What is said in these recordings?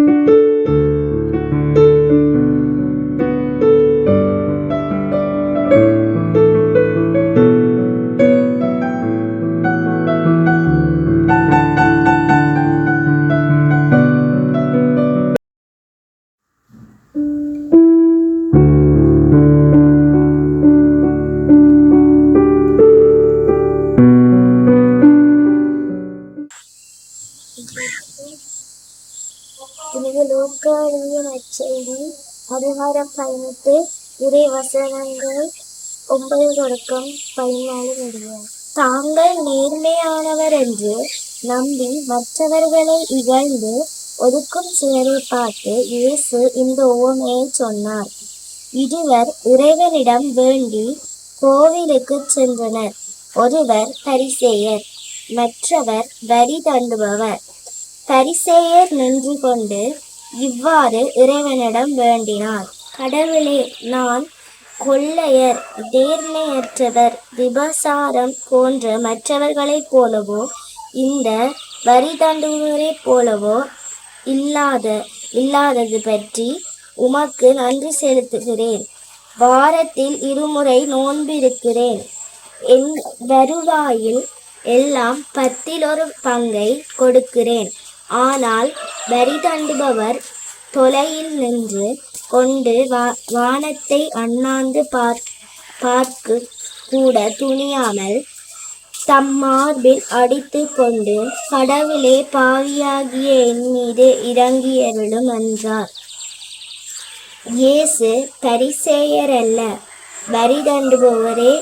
இது அதிகாரம் இறை வசனங்கள் ஒன்பது தொடக்கம் பதினாலு முடியும் தாங்கள் நேர்மையானவர் என்று நம்பி மற்றவர்களை இகழ்ந்து ஒதுக்கும் சிலரை பார்த்து இயேசு இந்த உவமையை சொன்னார். இருவர் இறைவனிடம் வேண்டி கோவிலுக்கு சென்றனர். ஒருவர் பரிசேயர் மற்றவர் வரி தண்டுபவர் பரிசேயர் நின்று கொண்டு இவ்வாறு இறைவனிடம் வேண்டினார். கடவுளே நான் கொள்ளையர் நேர்மையற்றவர் விபசாரம் போன்ற மற்றவர்களைப் போலவோ இந்த வரி தண்டுபவரைப் போலவோ இல்லாத இல்லாதது பற்றி உமக்கு நன்றி செலுத்துகிறேன். வாரத்தில் இருமுறை நோன்பிருக்கிறேன். என் வருவாயில் எல்லாம் பத்தில் ஒரு பங்கை கொடுக்கிறேன். ஆனால் வரி தண்டுபவர் தொலையில் நின்று கொண்டு வா வானத்தை அண்ணாந்து பார் பார்க்கு கூட துணியாமல் தம் மார்பில் அடித்து கொண்டு கடவுளே பாவியாகிய என் மீது இறங்கியருளும் என்றார். இயேசு பரிசேயர் அல்ல வரி தண்டுபவரே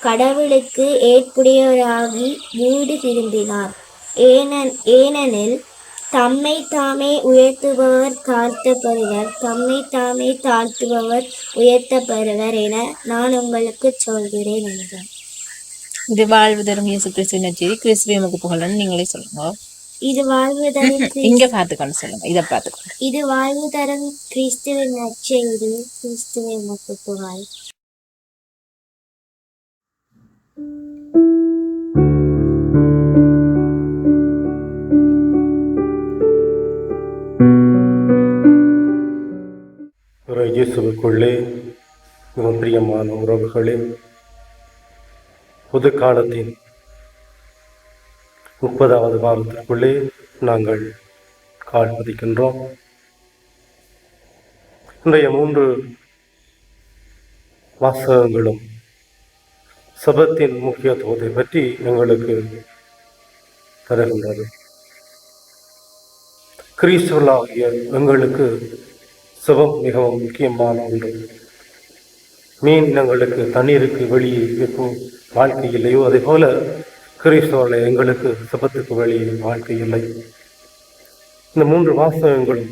கடவுளுக்கு ஏற்புடையவராகி வீடு திரும்பினார். ஏனென் ஏனெனில் தம்மை தாமே உயர்த்துபவர் தாழ்த்தப்படுவர் தம்மை தாமே தாழ்த்துபவர் உயர்த்தப்படுவர் என நான் உங்களுக்கு சொல்கிறேன் என்றார். இது வாழ்வு தரும் இயேசு கிறிஸ்துவின் நற்செய்தி கிறிஸ்துவே உமக்கு புகழன்னு நீங்களே சொல்லுங்க. இது வாழ்வு தரும் இங்க பார்த்துக்கணும் சொல்லுங்க. இதை பார்த்துக்கணும் இது வாழ்வு தரும் கிறிஸ்துவின் நற்செய்தி கிறிஸ்துவை நமக்கு புகழ் இயேசுவுக்குள்ளே பிரியமான உறவுகளே புது காலத்தின் முப்பதாவது வாரத்திற்குள்ளே நாங்கள் கால் பதிக்கின்றோம். இன்றைய மூன்று வாசகங்களும் சபத்தின் முக்கியத்துவத்தை பற்றி எங்களுக்கு தருகின்றது கிறிஸ்துவலாகிய எங்களுக்கு சுபம் மிகவும் முக்கியமான ஒன்று. மீன் இனங்களுக்கு தண்ணீருக்கு வெளியே எப்போ வாழ்க்கை இல்லையோ? அதே போல கிறிஸ்தவர்களை எங்களுக்கு சுபத்துக்கு வெளியே வாழ்க்கை இல்லை. இந்த மூன்று வாசகங்களும்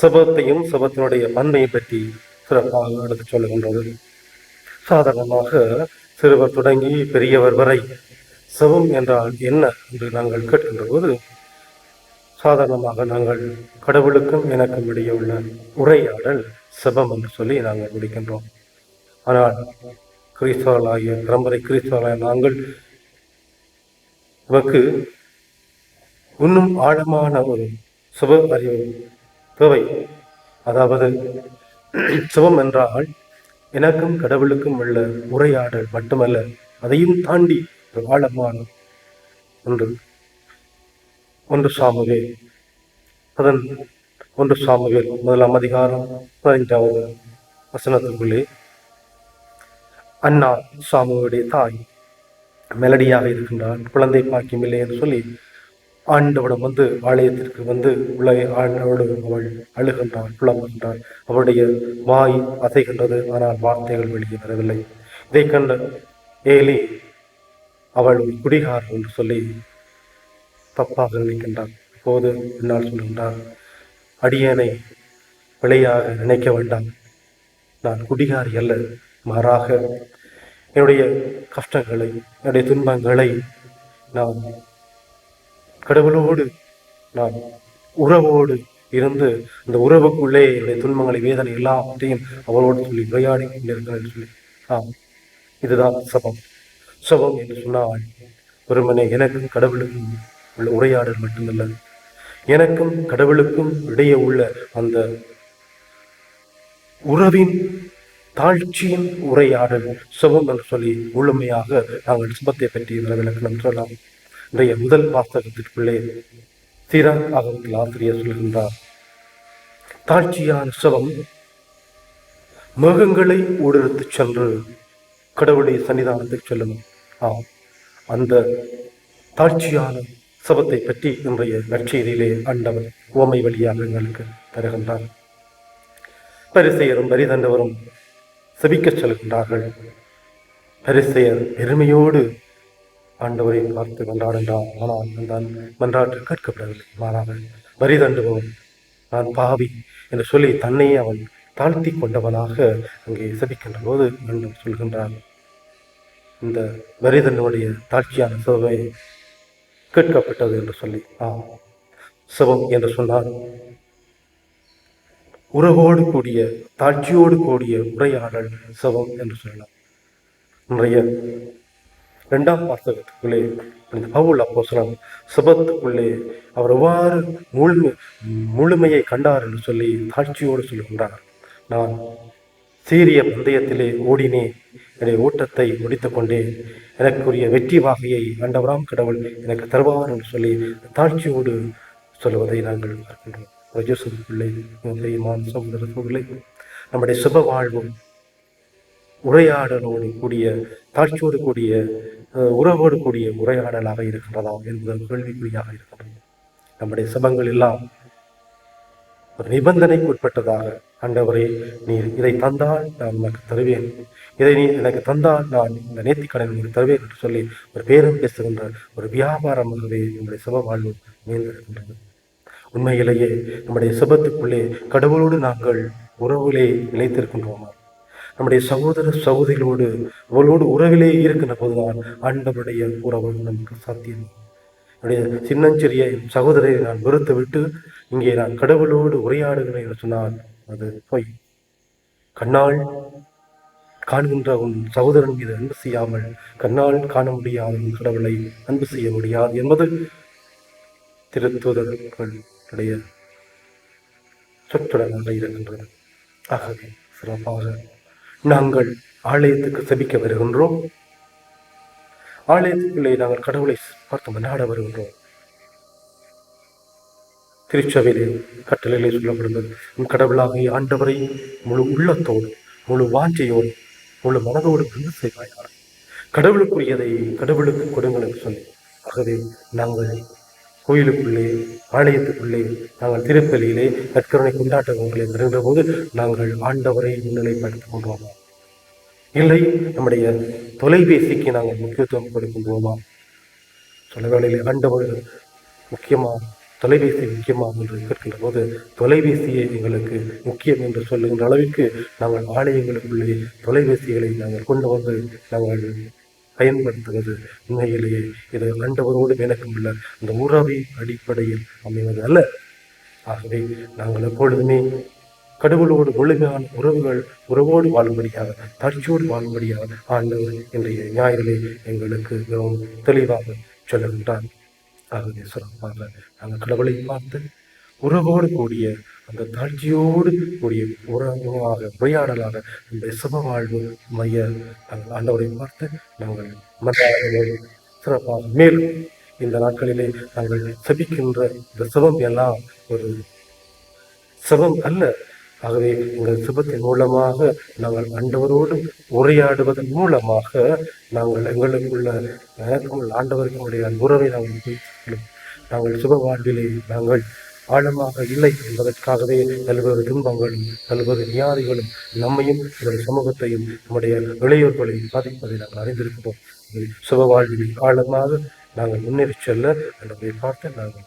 சுபத்தையும் சுபத்தினுடைய பன்மையை பற்றி சிறப்பாக எடுத்துச் சொல்லுகின்றது. சாதாரணமாக சிறுவர் தொடங்கி பெரியவர் வரை சுபம் என்றால் என்ன என்று நாங்கள் கேட்கின்ற போது சாதாரணமாக நாங்கள் கடவுளுக்கும் எனக்கும் இடையே உள்ள உரையாடல் செபம் என்று சொல்லி நாங்கள் முடிக்கின்றோம். ஆனால் கிறிஸ்தவர்களாகிய பரம்பரை கிறிஸ்தவர்களாக நாங்கள் நமக்கு இன்னும் ஆழமான ஒரு சுப அறிவு தேவை. அதாவது சுபம் என்றால் எனக்கும் கடவுளுக்கும் உள்ள உரையாடல் மட்டுமல்ல அதையும் தாண்டி ஒரு ஆழமான ஒன்று. ஒன்று சாமுவேல் அதன் ஒன்று சாமுவேல் முதலாம் அதிகாரம் பதினைந்தாவது வசனத்திற்குள்ளே. அண்ணா சாமுவுடைய தாய் மெலடியாக இருக்கின்றாள். குழந்தை பாக்கியம் இல்லை என்று சொல்லி ஆண்டவிடம் வந்து ஆலயத்திற்கு வந்து உலக ஆண்டவோடு அவள் அழுகின்றாள் புலம்புகின்றாள். அவளுடைய வாய் அசைகின்றது ஆனால் வார்த்தைகள் வெளியே வரவில்லை. இதை கண்ட ஏலி அவள் ஒரு குடிகார் என்று சொல்லி தப்பாக நினைக்கின்றான். இப்போது என்னால் சொல்கின்றார் அடியனை பிழையாக நினைக்க வேண்டாம். நான் குடிகாரி அல்ல மாறாக என்னுடைய கஷ்டங்களை என்னுடைய துன்பங்களை நான் கடவுளோடு நான் உறவோடு இருந்து அந்த உறவுக்குள்ளே என்னுடைய துன்பங்களை வேதனை எல்லாவற்றையும் அவரோடு சொல்லி உரையாடி கொண்டிருக்கிறேன் சொல்லி. ஆம் இதுதான் சபம். சபம் என்று சொன்னால் வெறுமனே எனக்கும் கடவுளுக்கும் உள்ள உரையாடல் மட்டுமல்ல எனக்கும் கடவுளுக்கும் இடையே உள்ள அந்த உறவின் தாழ்ச்சியின் உரையாடல் சுபம் என்று சொல்லி முழுமையாக நாங்கள் சுபத்தை பற்றி இதில் சொல்லலாம். இன்றைய முதல் வாசகத்திற்குள்ளே சீரா ஆகவத்தில் ஆசிரியர் சொல்கின்றார். தாழ்ச்சியான சுபம் மேகங்களை ஊடுருத்து சென்று கடவுளுடைய சன்னிதானத்துக்கு செல்லும். ஆம் அந்த தாழ்ச்சியான சபத்தை பற்றி இன்றைய நற்செய்தியிலே ஆண்டவர் உவமை வழியாக எங்களுக்கு தருகின்றார். பரிசெயரும் வரிதண்டவரும் செபிக்கச் செல்கின்றார்கள். பரிசெயர் பெருமையோடு ஆண்டவரை பார்த்து மன்றாடுகின்றார். ஆனால் நான் மன்றாட்டு கேட்கப்படவில்லை. மாறாக வரிதண்டுபவன் நான் பாவி என்று சொல்லி தன்னையே அவன் தாழ்த்தி கொண்டவனாக அங்கே செபிக்கின்ற போது ஆண்டவர் சொல்கின்றான் இந்த வரிதனுடைய தாழ்ச்சியான சோகையை கேட்கப்பட்டது என்று சொல்லி. ஆம். சிவம் என்று சொன்னார். உறவோடு கூடிய தாட்சியோடு கூடிய உரையாடல் சிவம் என்று சொல்லலாம் இன்றைய இரண்டாம் வாசகத்துக்குள்ளே இந்த பவுல் அப்போசனம் சிபத்துக்குள்ளே அவர் எவ்வாறு முழுமை முழுமையை கண்டார் என்று சொல்லி தாட்சியோடு சொல்லுகின்றார். நான் சீரிய பந்தயத்திலே ஓடினேன் என்னுடைய ஓட்டத்தை முடித்து கொண்டே எனக்குரிய வெற்றி வாகையை ஆண்டவராம் கடவுள் எனக்கு தருவார் என்று சொல்லி தாழ்ச்சியோடு சொல்வதை நாங்கள் பார்க்கின்றோம். ரஜசும் பிள்ளை பிரியமான சகோதர சகோதரர்களே, நம்முடைய சுப வாழ்வும் உரையாடலோடு கூடிய தாழ்ச்சியோடு கூடிய உறவோடு கூடிய உரையாடலாக இருக்கின்றதா என்பது கேள்விக்குறியாக இருக்கின்றது. நம்முடைய சபங்கள் எல்லாம் ஒரு நிபந்தனைக்கு உட்பட்டதாக ஆண்டவரே நீர் இதை தந்தால் நான் உனக்கு தருவேன். இதை நீ எனக்கு தந்தால் நான் இந்த நேர்த்திக்கடன் உங்களுக்கு தருவேன் என்று சொல்லி ஒரு பேரும் பேசுகின்ற ஒரு வியாபாரமாகவே நம்முடைய சப வாழ்வு மேலிருக்கின்றது உண்மையிலேயே நம்முடைய சபத்துக்குள்ளே கடவுளோடு நாங்கள் உறவிலே நிலைத்திருக்கின்றோமா? நம்முடைய சகோதர சகோதரிகளோடு அவளோடு உறவிலே இருக்கின்ற போதுதான் ஆண்டவருடைய உறவு நமக்கு சாத்தியம். என்னுடைய சின்னஞ்சிறிய சகோதரரை நான் வெறுத்து விட்டு இங்கே நான் கடவுளோடு உரையாடுகிறேன் என்று சொன்னால் அது பொய். கண்ணால் காண்கின்ற உன் சகோதரன் மீது அன்பு செய்யாமல் கண்ணால் காண முடியாத உன் கடவுளை அன்பு செய்ய முடியாது என்பது திருத்துதர்களுடைய சொற்றொடராக இருக்கின்றது. ஆகவே சிறப்பாக நாங்கள் ஆலயத்துக்கு செபிக்க வருகின்றோம். ஆலயத்துக்குள்ளே நாங்கள் கடவுளை பார்த்து மன்னாட வருகின்றோம். திருச்சபையிலே கட்டளையிலே சொல்லப்படுகிறது. உன் கடவுளாகிய ஆண்டவரை முழு உள்ளத்தோடு முழு வாஞ்சையோடு முழு மனதோடு வந்து செய்வாயார் கடவுளுக்குரியதை கடவுளுக்கு கொடுங்கள் என்று சொல்லி. ஆகவே நாங்கள் கோயிலுக்குள்ளே ஆலயத்துக்குள்ளே நாங்கள் திருப்பலியிலே நற்கருணை கொண்டாட்டங்களை வருகின்ற போது நாங்கள் ஆண்டவரை முன்னிலைப்படுத்திக் கொள்வோமா? இல்லை நம்முடைய தொலைபேசிக்கு நாங்கள் முக்கியத்துவம் கொடுக்கின்றோமா? சொல்ல வேளையில் ஆண்டவர் முக்கியமாக தொலைபேசி முக்கியமாக என்று கேட்கின்ற போது தொலைபேசியே எங்களுக்கு முக்கியம் என்று சொல்லுகின்ற அளவிற்கு நாங்கள் ஆலயங்களுக்குள்ளே தொலைபேசிகளை நாங்கள் கொண்டு வந்து நாங்கள் பயன்படுத்துவது உண்மையிலேயே இது ஆண்டவரோடு எனக்கும் உள்ள அந்த உறவை அடிப்படையில் அமைவது அல்ல. ஆகவே நாங்கள் எப்பொழுதுமே கடவுளோடு முழுமையான உறவுகள் உறவோடு வாழும்படியாக தாட்சியோடு வாழும்படியாக ஆண்டவர் இன்றைய ஞாயிறிலே எங்களுக்கு மிகவும் தெளிவாக சொல்லுகின்றான் ஆகவே சிறப்பாக நாங்கள் கடவுளை பார்த்து உறவோடு கூடிய அந்த தாழ்ச்சியோடு கூடிய உறவாக உரையாடலாக இந்த சுப வாழ்வு மைய ஆண்டவரை பார்த்து நாங்கள் மற்ற சிறப்பாக மேலும் இந்த நாட்களிலே நாங்கள் செபிக்கின்ற இந்த சுபம் எல்லாம் ஒரு சிவம் அல்ல. ஆகவே எங்கள் சுபத்தின் மூலமாக நாங்கள் ஆண்டவரோடு உரையாடுவதன் மூலமாக நாங்கள் எங்களுக்குள்ள எனக்கும் ஆண்டவருக்கும் உடைய உறவை நாங்கள் நாங்கள் சுப வாழ்விலே நாங்கள் ஆழமாக இல்லை என்பதற்காகவே பல்வேறு துன்பங்களும் பல்வேறு வியாதிகளும் நம்மையும் நம்முடைய சமூகத்தையும் நம்முடைய இளையோர்களையும் பாதிப்பதை நாங்கள் அறிந்திருக்கிறோம். சுப வாழ்வில் ஆழமாக நாங்கள் முன்னேறி செல்ல என்பதை பார்த்து நாங்கள்